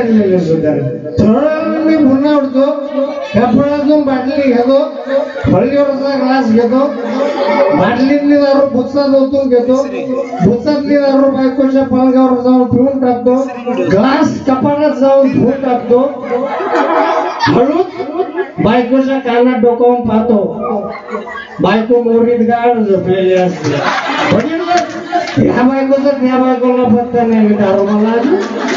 सडलेले सुद्धा थोडा मी पुन्हा उठतो ह्या फळातून बाटली घेतो. फळीवरचा ग्लास घेतो. बाटलीतली दारू भुसात ओतून घेतो. भुसातली दारू बायकोच्या पलंगावर जाऊन पिऊन टाकतो. ग्लास कपाटात जाऊन धुवून टाकतो. हळूच बायकोच्या कानात डोकावून पाहतो. बायको मोरीत गाड झोपलेली असते. ह्या बायकोचं त्या बायकोला पत्ता नाही मी दारू मला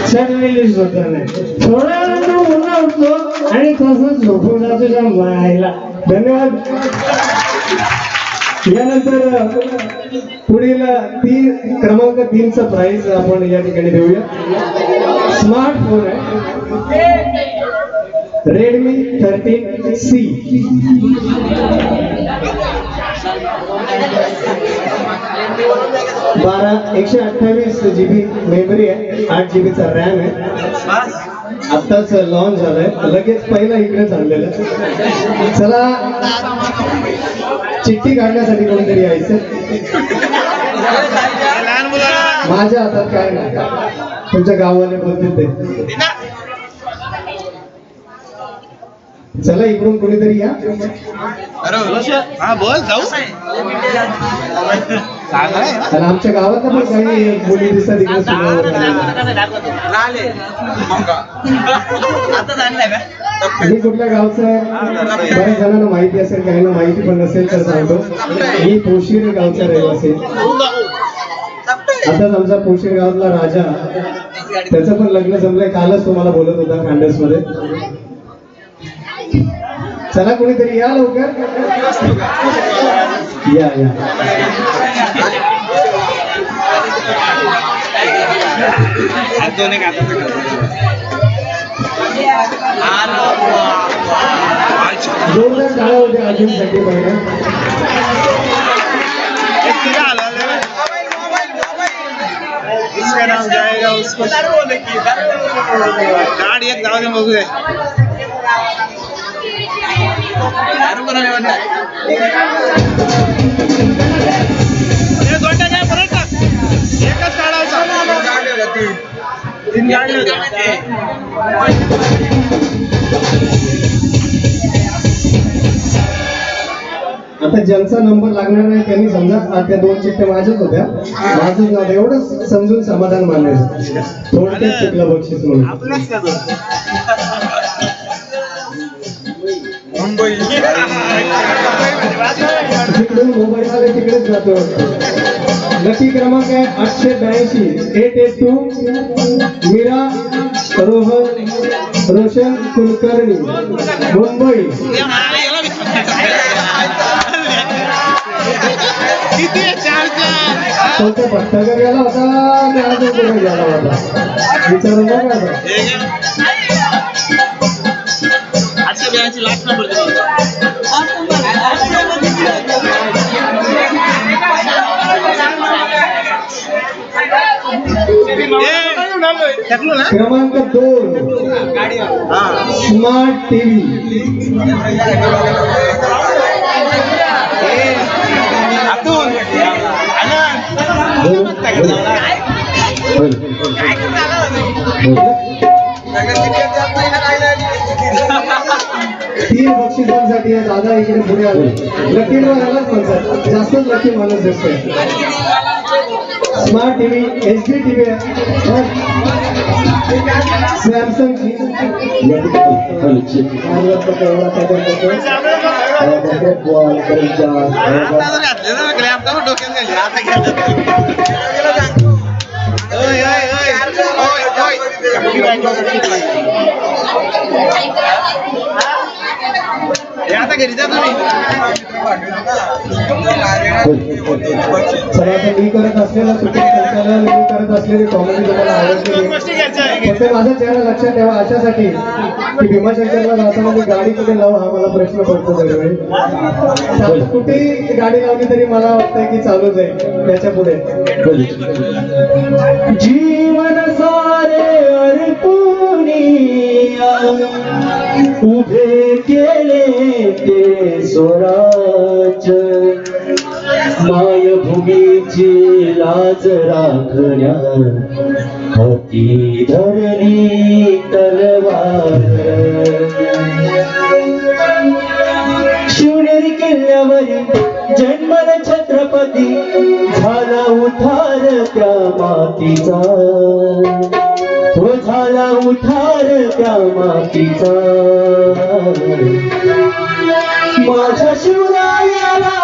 चढलेली सुद्धा नाही. थोड्या वेळानं पुन्हा उठतो आणि तसंच झोपून जातो त्या मायला. धन्यवाद. यानंतर पुढील तीन क्रमांक तीनचा प्राइज आपण या ठिकाणी देऊया. स्मार्टफोन आहे. रेडमी थर्टीन सी बारा एकशे अठ्ठावीस जी बी मेमरी आहे आठ जी बीचा रॅम आहे. आत्ताच लॉन्च झालंय. लगेच पहिला इकडेच आणलेलं चला चिठ्ठी काढण्यासाठी कोणतरी यायचं? माझ्या हातात काय नाही. तुमच्या गावाने बोलतील ते. चला इकडून कोणीतरी या. बोल जाऊ. आणि आमच्या गावात पण काही मुली दिसतात इकडे मी कुठल्या गावचं आहे बऱ्याच जणांना माहिती असेल काहींना माहिती पण नसेल तर सांगतो. मी पोशीर गावचा रहिवासी. आताच आमचा पोशीर गावातला राजा त्याचं पण लग्न जमलंय. कालच तुम्हाला बोलत होता खांडसमध्ये चला कोणीतरी या लवकर. या या. हात दोन एक जोरदार टाळ्या होत्या अर्जुनसाठी पहिल्या इसका नाम जाएगा उसको गाडी एक जाऊ दे बघू दे हे आता ज्यांचा नंबर लागणार नाही त्यांनी समजा आ, त्या दोन चिठ्ठ्या माझ्याच होत्या. माझंच नाव एवढंच समजून समाधान मानायचं थोडक्यात शिकलं बक्षीस म्हणून? मुंबई. तिकडून मोबाईल आले तिकडेच जातो. नक्की क्रमांक आहे आठशे ब्याऐंशी. Eight eight two Meera Rohan Roshan Kulkarni. Mumbai. किती आहे गेला होता गेला होता. विचारून बघा आता. ब्याऐंशी लाख नंबर क्रमांक दोन हा. Smart TV. तीन बक्षिसांसाठी दादा इकडे पुढे आले. लकी ड्रॉ झालाच म्हणतात जास्तच लकी माणूस दिसतोय. smart TV H D TV सॅमसंगची आता जर घातले ना लॅपटॉप डोक्यात घाली आता घ्या ओय ओय ओय ओय ओय आता घरी जा तुम्ही चला आता मी करत असलेला सुट्टी संचालन मी करत असलेली कॉमेडी तुम्हाला आवडली. फक्त माझा चेहरा लक्षात ठेवा अशासाठी की भीमाशंकरला जाताना मी गाडी कुठे लावू हा मला प्रश्न पडतो दरवेळी. कुठेही गाडी लावली तरी मला वाटतंय की चालू जाईल. त्याच्या पुढे. जीवन सारे अर्पुनिया उभे केले ते स्वराज मायभूमीची लाज राखण्या हाती धरली तलवार. शिवनेरी किल्ल्यावरील जन्मल छत्रपती झाला उठार त्या मातीचा हो झाला उठार त्या मातीचा माझ्या शिवरायाला